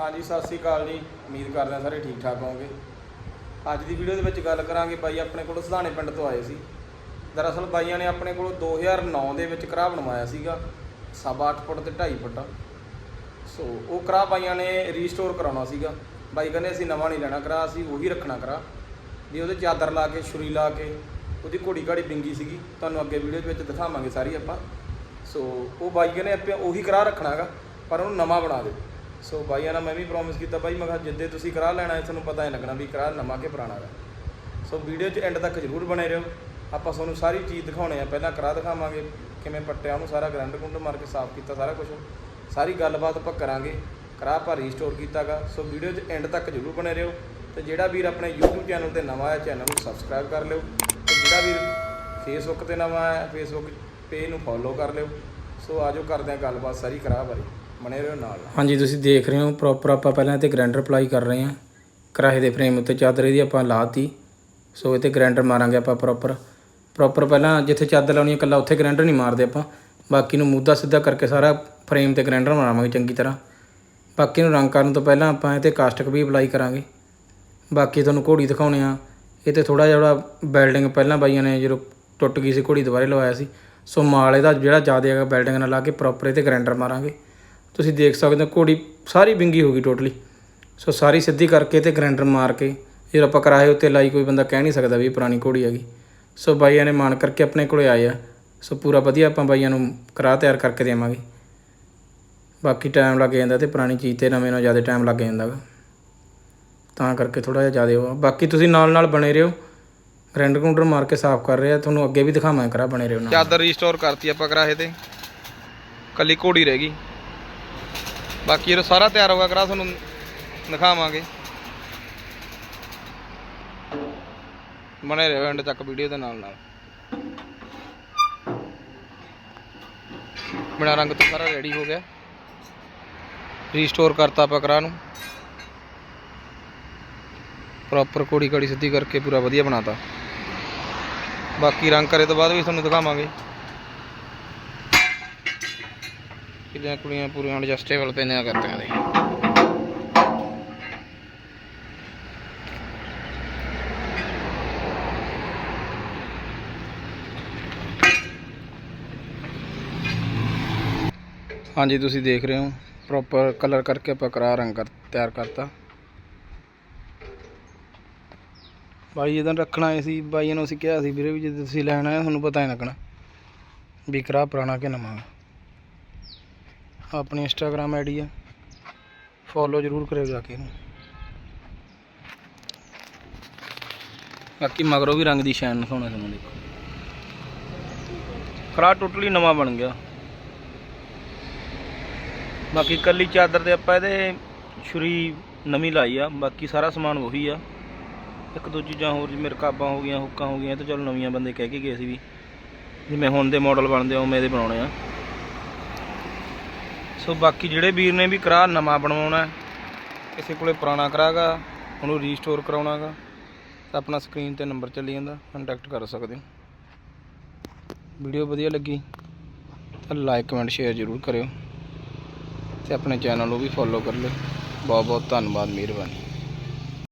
ਹਾਂਜੀ, ਸਤਿ ਸ੍ਰੀ ਅਕਾਲ ਜੀ। ਉਮੀਦ ਕਰਦੇ ਹਾਂ ਸਾਰੇ ਠੀਕ ਠਾਕ ਹੋਵੋਗੇ। ਅੱਜ ਦੀ ਵੀਡੀਓ ਦੇ ਵਿੱਚ ਗੱਲ ਕਰਾਂਗੇ ਬਾਈ ਆਪਣੇ ਕੋਲ ਸੁਧਾਣੇ ਪਿੰਡ ਤੋਂ ਆਏ ਸੀ। ਦਰਅਸਲ ਬਾਈਆਂ ਨੇ ਆਪਣੇ ਕੋਲ 2009 ਦੇ ਵਿੱਚ ਕਰਾ ਬਣਵਾਇਆ ਸੀਗਾ, ਸਵਾ 8 ਫੁੱਟ ਤੇ 2.5 ਫੁੱਟ। ਸੋ ਉਹ ਕਰਾ ਬਾਈਆਂ ਨੇ ਰੀਸਟੋਰ ਕਰਾਉਣਾ ਸੀਗਾ। ਬਾਈ ਕਹਿੰਦੇ ਅਸੀਂ ਨਵਾਂ ਨਹੀਂ ਲੈਣਾ ਕਰਾ ਅਸੀਂ ਉਹੀ ਰੱਖਣਾ ਕਰਾ ਵੀ ਉਹਦੇ ਚਾਦਰ ਲਾ ਕੇ, ਛੁਰੀ ਲਾ ਕੇ, ਉਹਦੀ ਘੋੜੀ ਘਾੜੀ ਬਿੰਗੀ ਸੀਗੀ। ਤੁਹਾਨੂੰ ਅੱਗੇ ਵੀਡੀਓ ਦੇ ਵਿੱਚ ਦਿਖਾਵਾਂਗੇ ਸਾਰੀ ਆਪਾਂ। ਸੋ ਉਹ ਬਾਈ ਕਹਿੰਦੇ ਆਪਾਂ ਉਹੀ ਕਰਾ ਰੱਖਣਾਗਾ, ਪਰ ਉਹਨੂੰ ਨਵਾਂ ਬਣਾ ਦਿਓ। ਸੋ ਬਾਈਆਂ ਨਾਲ ਮੈਂ ਵੀ ਪ੍ਰੋਮਿਸ ਕੀਤਾ, ਬਾਈ ਮੈਂ ਕਿਹਾ ਜਿੱਦੇ ਤੁਸੀਂ ਕਰਾ ਲੈਣਾ ਹੈ, ਤੁਹਾਨੂੰ ਪਤਾ ਹੀ ਲੱਗਣਾ ਵੀ ਕਰਾ ਨਵਾਂ ਕਿ ਪੁਰਾਣਾ ਹੈ। ਸੋ ਵੀਡੀਓ 'ਚ ਐਂਡ ਤੱਕ ਜ਼ਰੂਰ ਬਣੇ ਰਹੋ। ਆਪਾਂ ਤੁਹਾਨੂੰ ਸਾਰੀ ਚੀਜ਼ ਦਿਖਾਉਣੇ ਆ, ਪਹਿਲਾਂ ਕਰਾ ਦਿਖਾਵਾਂਗੇ, ਕਿਵੇਂ ਪੱਟਿਆ ਉਹਨੂੰ ਸਾਰਾ ਗਰੰਡ ਗੁੰਡ ਮਾਰ ਕੇ ਸਾਫ਼ ਕੀਤਾ ਸਾਰਾ ਕੁਝ ਸਾਰੀ ਗੱਲਬਾਤ ਆਪਾਂ ਕਰਾਂਗੇ, ਕਰਾ ਆਪਾਂ ਰੀਸਟੋਰ ਕੀਤਾਗਾ। ਸੋ ਵੀਡੀਓ 'ਚ ਐਂਡ ਤੱਕ ਜ਼ਰੂਰ ਬਣੇ ਰਹੋ। ਤੇ ਜਿਹੜਾ ਵੀਰ ਆਪਣੇ YouTube ਚੈਨਲ ਤੇ ਨਵਾਂ ਹੈ ਚੈਨਲ ਨੂੰ ਸਬਸਕ੍ਰਾਈਬ ਕਰ ਲਿਓ। ਤੇ ਜਿਹੜਾ ਵੀਰ ਫੇਸਬੁੱਕ ਤੇ ਨਵਾਂ ਹੈ ਫੇਸਬੁੱਕ ਪੇਜ ਨੂੰ ਫੋਲੋ ਕਰ ਲਿਓ। ਸੋ ਆਜੋ ਕਰਦੇ ਹਾਂ ਗੱਲਬਾਤ ਸਾਰੀ ਕਰਾ ਬਾਰੇ। ਬਣੇ ਰਹੋ ਨਾਲ। ਹਾਂਜੀ, ਤੁਸੀਂ ਦੇਖ ਰਹੇ ਹੋ ਪ੍ਰੋਪਰ ਆਪਾਂ ਪਹਿਲਾਂ ਤੇ ਗ੍ਰੈਂਡਰ ਅਪਲਾਈ ਕਰ ਰਹੇ ਹਾਂ। ਕਰਾਹੇ ਦੇ ਫਰੇਮ ਉੱਤੇ ਚਾਦਰ ਇਹਦੀ ਆਪਾਂ ਲਾਤੀ। ਸੋ ਇਹ ਤੇ ਗ੍ਰੈਂਡਰ ਮਾਰਾਂਗੇ ਆਪਾਂ ਪ੍ਰੋਪਰ ਪ੍ਰੋਪਰ ਪਹਿਲਾਂ ਜਿੱਥੇ ਚਾਦਰ ਲਾਉਣੀ ਹੈ, ਇਕੱਲਾ ਉੱਥੇ ਗ੍ਰੈਂਡਰ ਨਹੀਂ ਮਾਰਦੇ ਆਪਾਂ। ਬਾਕੀ ਨੂੰ ਮੁੱਦਾ ਸਿੱਧਾ ਕਰਕੇ ਸਾਰਾ ਫਰੇਮ ਤੇ ਗ੍ਰੈਂਡਰ ਮਾਰਾਂਗੇ ਚੰਗੀ ਤਰ੍ਹਾਂ। ਬਾਕੀ ਨੂੰ ਰੰਗ ਕਰਨ ਤੋਂ ਪਹਿਲਾਂ ਆਪਾਂ ਇਹ ਤੇ ਕਾਸਟਿਕ ਵੀ ਅਪਲਾਈ ਕਰਾਂਗੇ। ਬਾਕੀ ਤੁਹਾਨੂੰ ਘੋੜੀ ਦਿਖਾਉਣੇ ਆ। ਇਹ ਤੇ ਥੋੜਾ ਜਿਹਾ ਬਿਲਡਿੰਗ ਪਹਿਲਾਂ ਬਾਈਆਂ ਨੇ ਜਦੋਂ ਟੁੱਟ ਗਈ ਸੀ, ਘੋੜੀ ਦੁਬਾਰੇ ਲਵਾਇਆ ਸੀ। ਸੋ ਮਾਲ ਇਹਦਾ ਜਿਹੜਾ ਜ਼ਿਆਦਾ ਹੈਗਾ ਬਿਲਡਿੰਗ ਨਾਲ ਲਾ ਕੇ ਪ੍ਰੋਪਰ ਇਹ ਤੇ ਗ੍ਰੈਂਡਰ ਮਾਰਾਂਗੇ। ਤੁਸੀਂ ਦੇਖ ਸਕਦੇ ਹੋ ਘੋੜੀ ਸਾਰੀ ਵਿੰਗੀ ਹੋ ਗਈ ਟੋਟਲੀ। ਸੋ ਸਾਰੀ ਸਿੱਧੀ ਕਰਕੇ ਤੇ ਗ੍ਰੈਂਡਰ ਮਾਰ ਕੇ, ਜਦੋਂ ਆਪਾਂ ਕਰਾਏ ਉੱਤੇ ਲਾਈ, ਕੋਈ ਬੰਦਾ ਕਹਿ ਨਹੀਂ ਸਕਦਾ ਵੀ ਇਹ ਪੁਰਾਣੀ ਘੋੜੀ ਹੈਗੀ। ਸੋ ਬਾਈਆਂ ਨੇ ਮਾਨ ਕਰਕੇ ਆਪਣੇ ਕੋਲੇ ਆਏ ਆ। ਸੋ ਪੂਰਾ ਵਧੀਆ ਆਪਾਂ ਬਾਈਆਂ ਨੂੰ ਕਰਾ ਤਿਆਰ ਕਰਕੇ ਦੇਵਾਂਗੇ। ਬਾਕੀ ਟਾਈਮ ਲੱਗ ਜਾਂਦਾ ਤੇ ਪੁਰਾਣੀ ਚੀਜ਼ ਤੇ ਨਵੇਂ ਨਾਲ ਜ਼ਿਆਦਾ ਟਾਈਮ ਲੱਗ ਜਾਂਦਾ ਗਾ ਤਾਂ ਕਰਕੇ ਥੋੜਾ ਜਿਹਾ ਜ਼ਿਆਦਾ ਹੋਆ ਬਾਕੀ ਤੁਸੀਂ ਨਾਲ ਨਾਲ ਬਣੇ ਰਹੋ। ਗ੍ਰੈਂਡਰ ਗਰੂੰਡਰ ਮਾਰ ਕੇ ਸਾਫ਼ ਕਰ ਰਿਹਾ ਤੁਹਾਨੂੰ ਅੱਗੇ ਵੀ ਦਿਖਾਵਾਂਗੇ ਕਰਾ ਬਣੇ ਰਹੋ ਨਾਲ। ਚਾਦਰ ਰੀਸਟੋਰ ਕਰਤੀ ਆਪਾਂ ਕਰਾਹੇ ਤੇ। ਕੱਲੀ ਘੋੜੀ ਰਹਿ ਗਈ। ਬਾਕੀ ਇਹ ਸਾਰਾ ਤਿਆਰ ਹੋਗਾ ਕਰਾ ਤੁਹਾਨੂੰ ਦਿਖਾਵਾਂਗੇ। ਬਣੇ ਰਹੋ ਐਂਡ ਤੱਕ ਵੀਡੀਓ ਦੇ ਨਾਲ ਨਾਲ। ਬਿਨਾ ਰੰਗ ਤੋਂ ਸਾਰਾ ਰੈਡੀ ਹੋ ਗਿਆ। ਰੀਸਟੋਰ ਕਰਤਾ ਆਪਾਂ ਕਰਾ ਨੂੰ। ਪ੍ਰੋਪਰ ਕੋੜੀ ਕਾੜੀ ਸਿੱਧੀ ਕਰਕੇ ਪੂਰਾ ਵਧੀਆ ਬਣਾਤਾ। ਬਾਕੀ ਰੰਗ ਕਰੇ ਤੋਂ ਬਾਅਦ ਵੀ ਤੁਹਾਨੂੰ ਦਿਖਾਵਾਂਗੇ। ਕਿੰਨੀਆਂ ਕੁੜੀਆਂ ਪੂਰੀਆਂ ਐਡਜਸਟੇਬਲ ਪੈਂਦੀਆਂ ਕਰਤੀਆਂ ਦੇ ਹਾਂਜੀ, ਤੁਸੀਂ ਦੇਖ ਰਹੇ ਹੋ। ਪ੍ਰੋਪਰ ਕਲਰ ਕਰਕੇ ਆਪਾਂ ਕਰਾ ਰੰਗ ਕਰ, ਤਿਆਰ ਕਰਤਾ। ਬਾਈ ਇਹਦਾ ਰੱਖਣਾ ਆਏ ਸੀ, ਬਾਈ ਨੂੰ ਅਸੀਂ ਕਿਹਾ ਸੀ ਵੀਰੇ ਵੀ ਜੇ ਤੁਸੀਂ ਲੈਣਾ ਆਏ ਤੁਹਾਨੂੰ ਪਤਾ ਹੀ ਲੱਗਣਾ ਵੀ ਕਰਾ ਪੁਰਾਣਾ ਕਿ ਨਵਾਂ। ਆਪਣੀ ਇੰਸਟਾਗ੍ਰam ਆਈਡੀ ਆ। ਫੋਲੋ ਜ਼ਰੂਰ ਕਰਿਓ ਜਾ ਕੇ ਇਹਨੂੰ। ਬਾਕੀ ਮਗਰੋਂ ਵੀ ਰੰਗ ਦੀ ਸ਼ੈਨ ਦਿਖਾਉਣਾ ਤੁਹਾਨੂੰ ਦੇਖੋ। ਕਰਾ ਟੋਟਲੀ ਨਵਾਂ ਬਣ ਗਿਆ। ਬਾਕੀ ਕੱਲੀ ਚਾਦਰ ਤੇ ਆਪਾਂ ਇਹਦੇ ਛੁਰੀ ਨਵੀਂ ਲਾਈ ਆ। ਬਾਕੀ ਸਾਰਾ ਸਮਾਨ ਉਹੀ ਆ। ਇੱਕ ਦੋ ਚੀਜ਼ਾਂ ਹੋਰ ਜਿਵੇਂ ਰਕਾਬਾਂ ਹੋ ਗਈਆਂ, ਹੁੱਕਾਂ ਹੋ ਗਈਆਂ, ਇਹ ਤਾਂ ਚਲੋ ਨਵੀਆਂ ਬੰਦੇ ਕਹਿ ਕੇ ਗਏ ਸੀ ਵੀ। ਜਿਵੇਂ ਹੁਣ ਦੇ ਮਾਡਲ ਬਣਦੇ ਆ, ਉਵੇਂ ਦੇ ਬਣਾਉਣੇ ਆ। ਸੋ ਬਾਕੀ ਜਿਹੜੇ ਵੀਰ ਨੇ ਵੀ ਕਰਾ ਨਵਾਂ ਬਣਵਾਉਣਾ ਕਿਸੇ ਕੋਲੇ ਪੁਰਾਣਾ ਕਰਾਗਾ ਉਹਨੂੰ ਰੀਸਟੋਰ ਕਰਾਉਣਾਗਾ, ਤਾਂ ਆਪਣਾ ਸਕਰੀਨ ਤੇ ਨੰਬਰ ਚੱਲੀ ਜਾਂਦਾ ਕੰਟੈਕਟ ਕਰ ਸਕਦੇ ਹੋ। ਵੀਡੀਓ ਵਧੀਆ ਲੱਗੀ, ਤਾਂ ਲਾਈਕ ਕਮੈਂਟ ਸ਼ੇਅਰ ਜ਼ਰੂਰ ਕਰਿਓ ਤੇ ਆਪਣੇ ਚੈਨਲ ਨੂੰ ਵੀ ਫੋਲੋ ਕਰ ਲਿਓ। ਬਹੁਤ ਬਹੁਤ ਧੰਨਵਾਦ, ਮਿਹਰਬਾਨੀ।